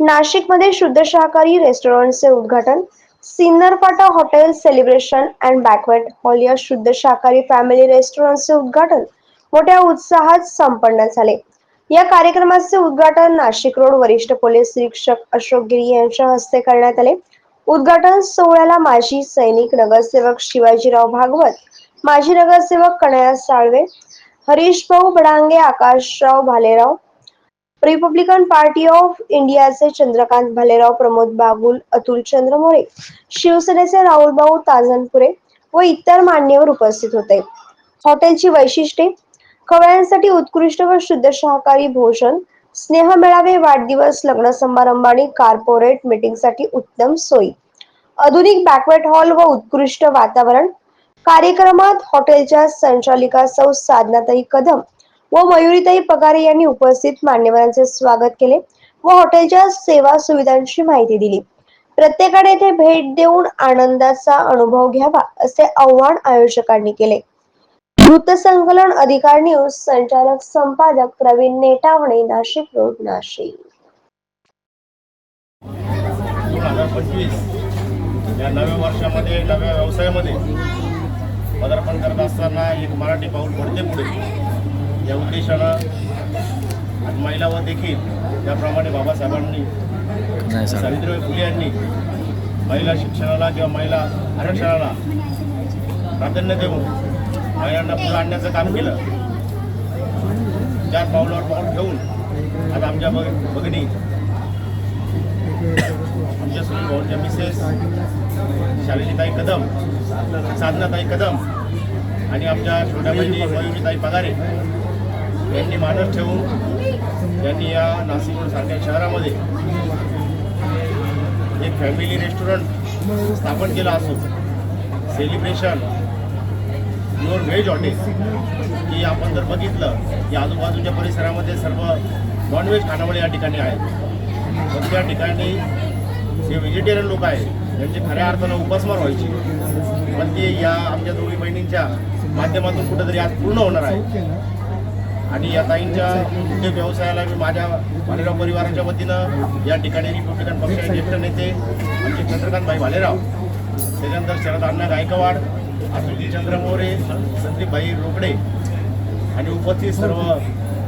नाशिकमध्ये शुद्ध शाकाहारी रेस्टॉरंटचे उद्घाटन Sinnarpata hotel celebration and banquet hall या शुद्ध शाकाहारी फॅमिली रेस्टॉरंटचे उद्घाटन मोठ्या उत्साहात संपन्न झाले. या कार्यक्रमाचे उद्घाटन नाशिक रोड वरिष्ठ पोलीस निरीक्षक अशोक गिरी यांच्या हस्ते करण्यात आले. उद्घाटन सोहळ्याला माजी सैनिक नगरसेवक शिवाजीराव भागवत माजी नगरसेवक Kanhaiya Salve Harish Bhau Badange Akashrao Bhalerao Republican Party of इंडियाचे चंद्रकांत भालेराव प्रमोद बागुल अतुल चंद्र मोरे शिवसेनेचे राहुल भाऊ ताजनपुरे व इतर मान्यवर उपस्थित होते. हॉटेलची वैशिष्ट्ये खवळ्यांसाठी उत्कृष्ट व शुद्ध शाकाहारी भोजन स्नेह मेळावे वाढदिवस लग्न समारंभ आणि कॉर्पोरेट मीटिंगसाठी उत्तम सोयी. आधुनिक बॅकवेट हॉल व उत्कृष्ट वातावरण कार्यक्रमात हॉटेलच्या संचालिका सौ साधनाताई कदम व मयुरीताई पगारे यांनी उपस्थित मान्यवरांचे स्वागत केले व हॉटेलच्या सेवा सुविधांची माहिती दिली. प्रत्येकाने येथे भेट देऊन आनंदाचा अनुभव घ्यावा असे आव्हान आयोजकांनी केले. वृत्तसंकलन अधिकार न्यूज संचालक संपादक प्रवीण नेटावणे नाशिक रोड नाशिक. या नव्या वर्षामध्ये नव्या व्यवसायामध्ये पदार्पण करत असताना एक मराठी पाऊल पडते पुढे या उद्देशानं आज महिलावर देखील त्याप्रमाणे बाबासाहेबांनी सावित्रीबाई फुले यांनी महिला शिक्षणाला किंवा महिला आरक्षणाला प्राधान्य देऊन महिलांना पुढे आणण्याचं काम केलं. त्याच पावलावर पाऊल ठेवून आज आमच्या बघ भगिनी आमच्या सुनील भाऊंच्या मिसेस शालिनीताई कदम साधनाताई कदम आणि आमच्या छोट्या बहिणी मयुरीताई पगारे यांनी मानस ठेवून यांनी या नाशिक सारख्या शहरामध्ये एक फॅमिली रेस्टॉरंट स्थापन केलं असून सेलिब्रेशन प्युअर व्हेज हॉटेल की आपण जर बघितलं की आजूबाजूच्या परिसरामध्ये सर्व नॉनव्हेज खानावळे या ठिकाणी आहेत. पण त्या ठिकाणी जे व्हेजिटेरियन लोक आहेत त्यांची खऱ्या अर्थानं उपासमार व्हायची. पण ते या आमच्या दोन्ही बहिणींच्या माध्यमातून कुठेतरी आज पूर्ण होणार आहे. आणि या ताईंच्या उद्योग व्यवसायाला मी माझ्या भालेराव परिवाराच्या वतीनं या ठिकाणी रिपब्लिकन पक्षाचे ज्येष्ठ नेते आमचे चंद्रकांतभाई भालेराव त्याच्यानंतर शरद अण्णा गायकवाड अतुलजी चंद्र मोरे संदीपभाई रोकडे आणि उपस्थित सर्व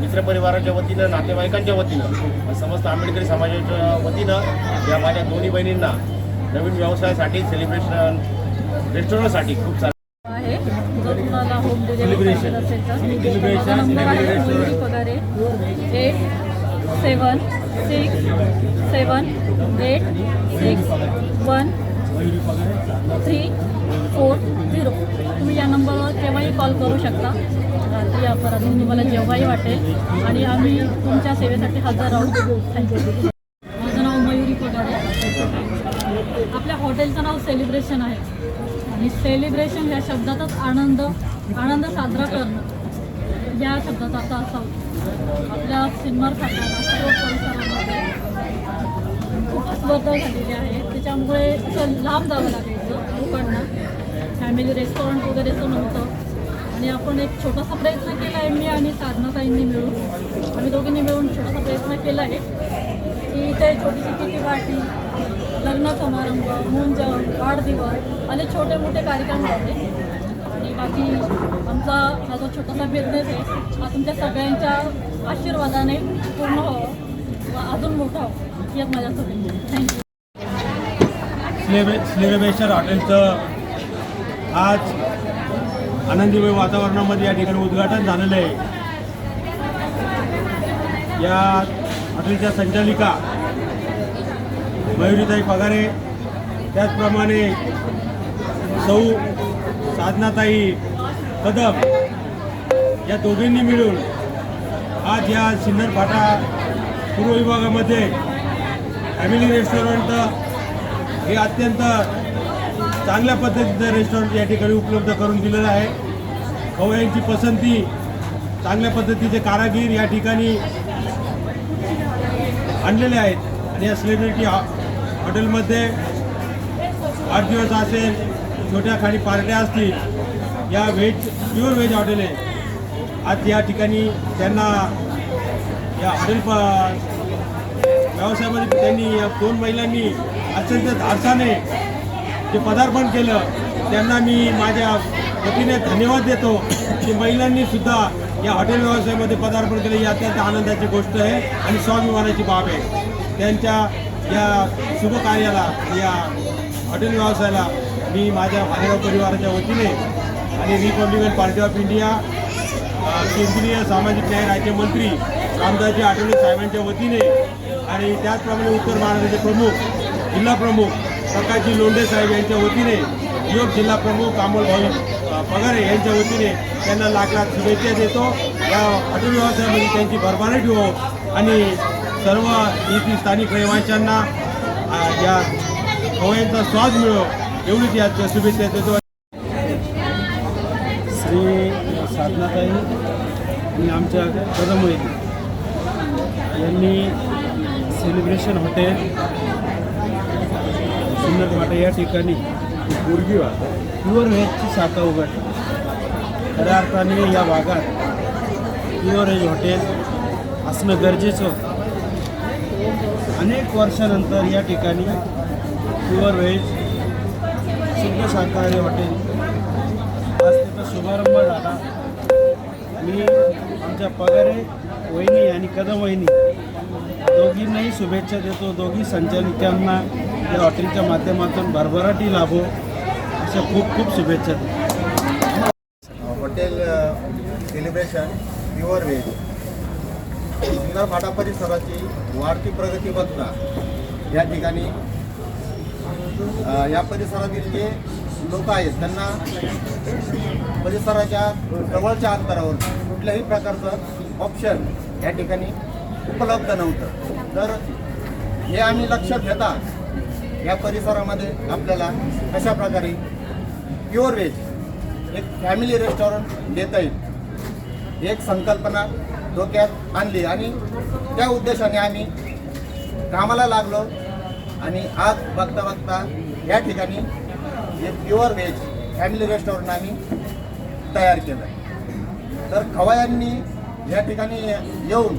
मित्रपरिवाराच्या वतीनं नातेवाईकांच्या वतीनं समस्त आंबेडकरी समाजाच्या वतीनं या माझ्या दोन्ही बहिणींना नवीन व्यवसायासाठी सेलिब्रेशन रेस्टॉरंटसाठी खूप सारे आहे जर तुम्हाला होम डिलिव्हरी पाहिजे असेल तर माझा नंबर आहे Mayuri Pagare eight seven six seven eight six one three four zero. तुम्ही या नंबरवर केव्हाही कॉल करू शकता. रात्री अपरात्री तुम्हाला जेव्हाही वाटेल. आणि आम्ही तुमच्या सेवेसाठी हजर आहोत थँक्यू माझं नाव मयुरी पगारे आपल्या हॉटेलचं नाव सेलिब्रेशन आहे. आणि सेलिब्रेशन या शब्दातच आनंद आनंद साजरा करणं. या शब्दाचा अर्थ असा होतो. आपल्या सिन्नर खात्याला सर्व परिसरामध्ये खूपच बदल झालेले आहे त्याच्यामुळे असं लांब जावं लागायचं लोकांना. फॅमिली रेस्टॉरंट वगैरेचं नव्हतं. आणि आपण एक छोटासा प्रयत्न केला आहे मी आणि साधनाताईंनी मिळून. आम्ही दोघींनी मिळून छोटासा प्रयत्न केला आहे. की इथे छोटीशी किती पार्टी लग्न समारंभ मुंजन वाढदिवस आणि छोटे मोठे कार्यक्रम होते आणि बाकी आमचा हा जो छोटासा बिझनेस आहे. हा तुमच्या सगळ्यांच्या आशीर्वादाने पूर्ण व्हावं अजून मोठा व्हावं ही माझ्या शुभेच्छा थँक्यू स्लेबे स्लेबेश्वर हॉटेलचं आज आनंदीमय वातावरणामध्ये या ठिकाणी उद्घाटन झालेलं आहे. या हॉटेलच्या संचालिका मयुरीताई पगारे त्याचप्रमाणे सौ साधनाताई कदम या दोघींनी मिळून आज या सिन्नर फाटा पूर्व विभागामध्ये फॅमिली रेस्टॉरंट हे अत्यंत चांगल्या पद्धतीचं रेस्टॉरंट या ठिकाणी उपलब्ध करून दिलेलं आहे. खवयांची पसंती चांगल्या पद्धतीचे कारागीर या ठिकाणी आणलेले आहेत. आणि या सेलिब्रिटी हॉ हॉटेलमध्ये वाढदिवस असेल छोट्या खाली पार्ट्या असतील या व्हेज प्युअर व्हेज हॉटेल आहे. आज या ठिकाणी त्यांना या हॉटेल प व्यवसायामध्ये त्यांनी या दोन महिलांनी अत्यंत धाडसाने जे पदार्पण केलं त्यांना मी माझ्या वतीने धन्यवाद देतो की महिलांनी सुद्धा या हॉटेल व्यवसायामध्ये पदार्पण केलं. ही अत्यंत आनंदाची गोष्ट आहे आणि स्वाभिमानाची बाब आहे. त्यांच्या या शुभ कार्याला या हॉटेल व्यवसायाला मी माझ्या भालेराव परिवाराच्या वतीने आणि रिपब्लिकन पार्टी ऑफ इंडिया केंद्रीय सामाजिक न्याय राज्यमंत्री रामदासजी आठवले साहेबांच्या वतीने आणि त्याचप्रमाणे उत्तर महाराष्ट्राचे प्रमुख जिल्हाप्रमुख प्रकाशजी लोंढे साहेब यांच्या वतीने योग जिल्हाप्रमुख अमोल भाऊ पगारे यांच्या वतीने त्यांना लाख लाख शुभेच्छा देतो. या हॉटेल व्यवसायामध्ये त्यांची भरभराट हो. आणि सर्व येथील स्थानिक रहिवाशांना या खवयांचा स्वाद मिळो एवढीच या शुभेच्छा देतो. श्री साधनाताई आणि आमच्या कदम यांनी सेलिब्रेशन हॉटेल सुंदर फाटा या ठिकाणी गुरगीवा प्युअर व्हेजची शाखा उघडली खऱ्या अर्थाने या भागात प्युअर व्हेज हॉटेल असणं गरजेचं अनेक वर्षानंतर या ठिकाणी प्युअर व्हेज शुद्ध शाकाहारी हॉटेल आज त्याचा शुभारंभ झाला. मी आमच्या पगारे वहिनी आणि कदम वहिनी दोघींनाही शुभेच्छा देतो. दोघी संचालिकांना या हॉटेलच्या माध्यमातून भरभराटी लाभो अशा खूप खूप शुभेच्छा हॉटेल सेलिब्रेशन प्युअर व्हेज सुंदर फाटा परिसराची वाढती प्रगती बघता या ठिकाणी. या परिसरातील जे लोक आहेत त्यांना परिसराच्या जवळच्या अंतरावर कुठल्याही प्रकारचं ऑप्शन या ठिकाणी उपलब्ध नव्हतं. तर हे आम्ही लक्षात घेता या परिसरामध्ये आपल्याला कशा प्रकारे प्युअर व्हेज एक फॅमिली रेस्टॉरंट देता येईल. एक संकल्पना डोक्यात आणली आणि त्या उद्देशाने आम्ही कामाला लागलो आणि आज बघता बघता या ठिकाणी एक प्युअर व्हेज फॅमिली रेस्टॉरंट आम्ही तयार केलं. तर खवायांनी या ठिकाणी येऊन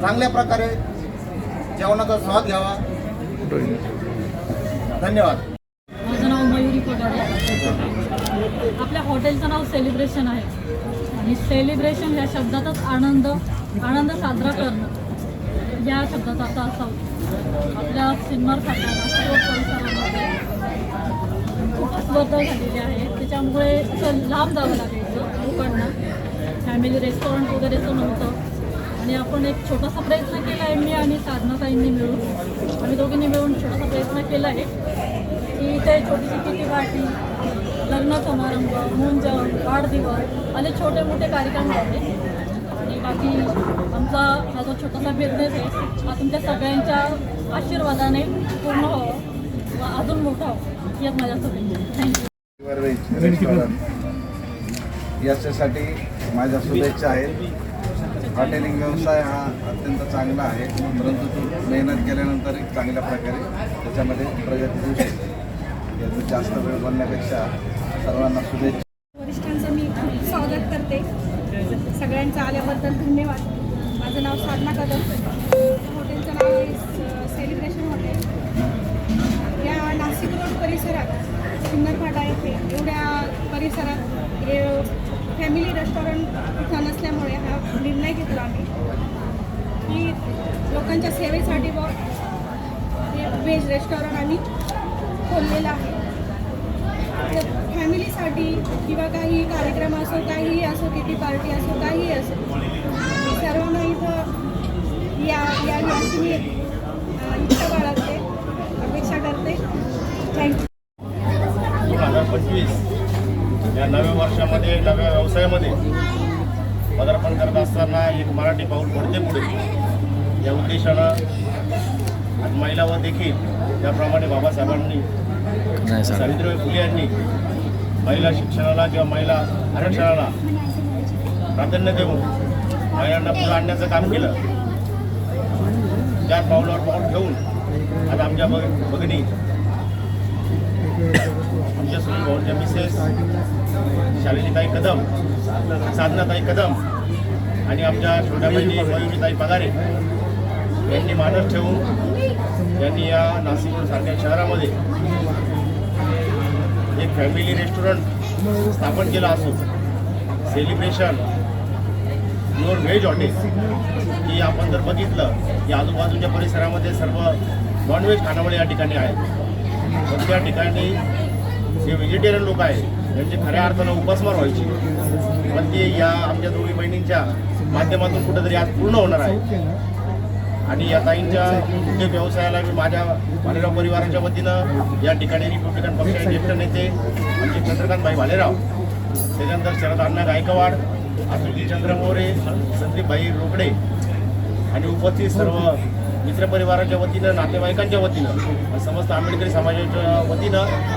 चांगल्या प्रकारे जेवणाचा स्वाद घ्यावा. धन्यवाद. माझं नाव मयुरी पगारे आपल्या हॉटेलचं नाव सेलिब्रेशन आहे. आणि सेलिब्रेशन या शब्दातच आनंद आनंद साजरा करणं. या शब्दाचा अर्थ असा होतो. आपल्या सिन्नर फाटा परिसरामध्ये खूप स्पर्धा झालेली आहे त्याच्यामुळे असं लांब जावं लागायचं लोकांना. फॅमिली रेस्टॉरंट वगैरेचं नव्हतं आणि आपण एक छोटासा प्रयत्न केला आहे मी आणि साधनाताईंनी मिळून. आम्ही दोघींनी मिळून छोटासा प्रयत्न केला आहे की इथे छोटीशी किटी पार्टी लग्न समारंभ मुंजन वाढदिवस असे छोटे मोठे कार्यक्रम झाले आणि बाकी आमचा हा जो छोटासा बिझनेस आहे हा तुमच्या सगळ्यांच्या आशीर्वादाने पूर्ण व्हावं व अजून मोठा व्हावं ही एक माझ्या थँक्यू रेस्टॉरंट याच्यासाठी माझ्या शुभेच्छा आहेत. हॉटेलिंग व्यवसाय हा अत्यंत चांगला आहे. परंतु तो मेहनत केल्यानंतर एक चांगल्या प्रकारे त्याच्यामध्ये प्रगती होऊ शकते. याचं जास्त वेळ बोलण्यापेक्षा सर्वांना शुभेच्छा. वरिष्ठांचं मी खूप स्वागत करते. सगळ्यांचं आल्याबद्दल धन्यवाद. माझं नाव साधना कदम. हॉटेलचं नाव आहे सेलिब्रेशन हॉटेल या नाशिक रोड परिसरात सुंदरफाटा येथे एवढ्या परिसरात हे फॅमिली रेस्टॉरंट इथं नसल्यामुळे हा निर्णय घेतला आम्ही. की लोकांच्या सेवेसाठी व व्हेज रेस्टॉरंट आम्ही खोललेलं आहे. तर फॅमिलीसाठी किंवा काही कार्यक्रम असो काहीही असो किती पार्टी असो काहीही असो सर्वांना इथं या या अशी मी इच्छा बाळगते अपेक्षा करते. थँक्यू दोन हजार पंचवीस या नव्या वर्षामध्ये नव्या व्यवसायामध्ये पदार्पण करत असताना एक मराठी पाऊल पडते पुढे. या उद्देशानं आज महिलावर देखील त्याप्रमाणे बाबासाहेबांनी सावित्रीबाई फुले यांनी महिला शिक्षणाला किंवा महिला आरक्षणाला प्राधान्य देऊन महिलांना पुढे आणण्याचं काम केलं. त्याच पावलावर पाऊल ठेवून आज आमच्या बघ भगिनी आमच्या सुनील भाऊंच्या मिसेस शालिनीताई कदम साधनाताई कदम आणि आमच्या छोट्या बहिणी मयुरीताई पगारे यांनी मानस ठेवून त्यांनी या नाशिक रोड सारख्या शहरामध्ये एक फॅमिली रेस्टॉरंट स्थापन केलं असून सेलिब्रेशन प्युअर व्हेज हॉटेल की आपण जर बघितलं की आजूबाजूच्या परिसरामध्ये सर्व नॉनव्हेज खानावळे या ठिकाणी आहेत. पण त्या ठिकाणी जे व्हेजिटेरियन लोक आहेत त्यांची खऱ्या अर्थानं उपासमार व्हायची. पण ते या आमच्या दोघी बहिणींच्या माध्यमातून कुठंतरी आज पूर्ण होणार आहे. आणि या ताईंच्या उद्योग व्यवसायाला मी माझ्या भालेराव परिवाराच्या वतीनं या ठिकाणी रिपब्लिकन पक्षाचे ज्येष्ठ नेते म्हणजे आमचे चंद्रकांतभाई भालेराव त्याच्यानंतर शरद अण्णा गायकवाड अतुलजी चंद्र मोरे संदीपभाई रोकडे आणि उपस्थित सर्व मित्रपरिवाराच्या वतीनं नातेवाईकांच्या वतीनं समस्त आंबेडकरी समाजाच्या वतीनं